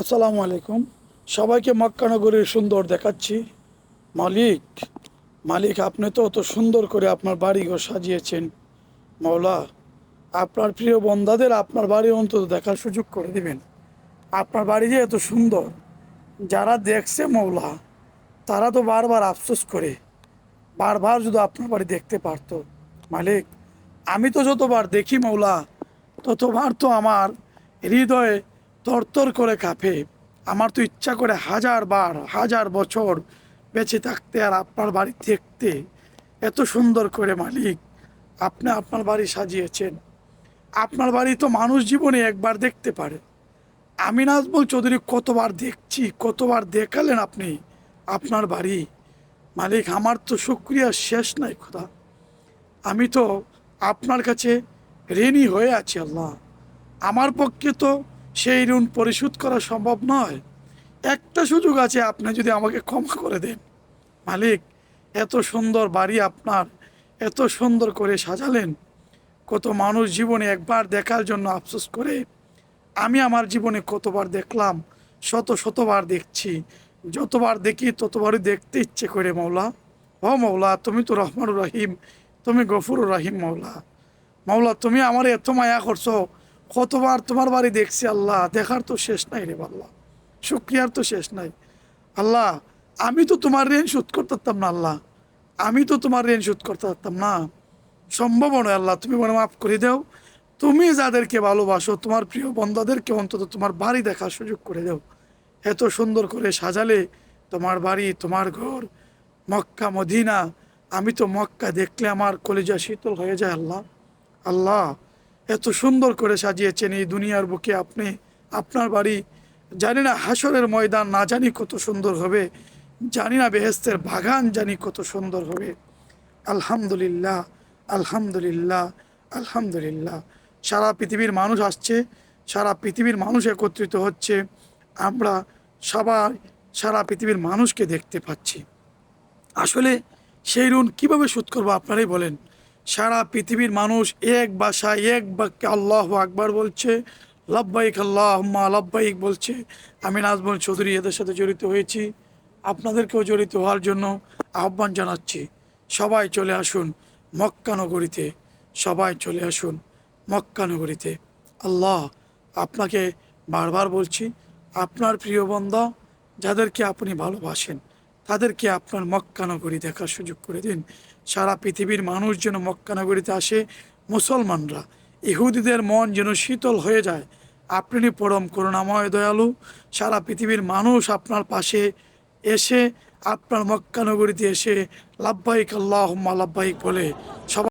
আসসালামু আলাইকুম। সবাইকে মক্কানগরীর সুন্দর দেখাচ্ছি। মালিক মালিক, আপনি তো অত সুন্দর করে আপনার বাড়িঘর সাজিয়েছেন। মৌলা আপনার প্রিয় বন্ধাদের আপনার বাড়ি অন্তত দেখার সুযোগ করে দিবেন। আপনার বাড়ি যে এত সুন্দর, যারা দেখছে মৌলা তারা তো বারবার আফসোস করে, বারবার যদি আপনার বাড়ি দেখতে পারতো। মালিক, আমি তো যতবার দেখি মৌলা ততবার তো আমার হৃদয়ে তরতর করে কাঁপে। আমার তো ইচ্ছা করে হাজার বার, হাজার বছর বেঁচে থাকতে আর আপনার বাড়ি দেখতে। এত সুন্দর করে মালিক, আপনি আপনার বাড়ি সাজিয়েছেন। আপনার বাড়ি তো মানুষ জীবনে একবার দেখতে পারে। আমি নাজমুল চৌধুরী কতবার দেখছি, কতবার দেখালেন আপনি আপনার বাড়ি? মালিক, আমার তো শুক্রিয়া, শেষ নাই খোদা আমি তো আপনার কাছে ঋণী হয়ে আছি, আল্লাহ। আমার পক্ষে তো সেই ঋণ পরিশোধ করা সম্ভব নয়। একটা সুযোগ আছে, আপনি যদি আমাকে ক্ষমা করে দেন। মালিক, এত সুন্দর বাড়ি আপনার, এত সুন্দর করে সাজালেন। কত মানুষ জীবনে একবার দেখার জন্য আফসোস করে। আমি আমার জীবনে কতবার দেখলাম, শত শতবার দেখছি। যতবার দেখি, ততবারই দেখতে ইচ্ছে করে মৌলা ও মৌলা তুমি তো রহমানুর রহিম, তুমি গফুরুর রহিম মৌলা মৌলা তুমি আমার এত মায়া করছ। কতবার তোমার বাড়ি দেখছি, আল্লাহ, দেখার তো শেষ নাই রে আল্লাহ শুক্রিয়ার তো শেষ নাই। আল্লাহ, আমি তো তোমার ঋণ শোধ করতে পারতাম না, আল্লাহ। আমি তো তোমার ঋণ শোধ করতে পারতাম না। সম্ভব নয়, আল্লাহ, তুমি মনে মাফ করে দাও। তুমি যাদেরকে ভালোবাসো, তোমার প্রিয় বন্ধাদেরকে অন্তত তোমার বাড়ি দেখার সুযোগ করে দাও। এত সুন্দর করে সাজালে তোমার বাড়ি, তোমার ঘর, মক্কা, মদিনা। আমি তো মক্কা দেখলে আমার কলেজা শীতল হয়ে যায়, আল্লাহ। আল্লাহ এত সুন্দর করে সাজিয়েছেন এই দুনিয়ার বুকে আপনি, আপনার বাড়ি। জানি না হাসরের ময়দান না জানি কত সুন্দর হবে, জানি না বেহেস্তের বাগান জানি কত সুন্দর হবে। আলহামদুলিল্লাহ আলহামদুলিল্লাহ আলহামদুলিল্লাহ। সারা পৃথিবীর মানুষ আসছে, সারা পৃথিবীর মানুষ একত্রিত হচ্ছে, আমরা সবাই সারা পৃথিবীর মানুষকে দেখতে পাচ্ছি। আসলে সেই ঋণ কীভাবে শোধ করব আপনারাই বলেন। সারা পৃথিবীর মানুষ এক বাসায় এক বাক্যে আল্লাহ আকবার বলছে, লব্বাইক আল্লাহ লব্বাইক বলছে। আমি নাজমুল চৌধুরী এদের সাথে জড়িত হয়েছি। আপনাদেরকেও জড়িত হওয়ার জন্য আহ্বান জানাচ্ছি। সবাই চলে আসুন মক্কা নগরীতে। সবাই চলে আসুন মক্কা নগরীতে। আল্লাহ আপনাকে বারবার বলছি, আপনার প্রিয় বন্ধা যাদেরকে আপনি ভালোবাসেন তাদেরকে আপনার মক্কানগরী দেখার সুযোগ করে দিন। সারা পৃথিবীর মানুষ যেন মক্কানগরীতে আসে, মুসলমানরা, ইহুদিদের মন যেন শীতল হয়ে যায়। আপনি পরম করুণাময় দয়ালু, সারা পৃথিবীর মানুষ আপনার পাশে এসে আপনার মক্কানগরীতে এসে লাভবাহিক আল্লাহ লাভবাহিক বলে সবাই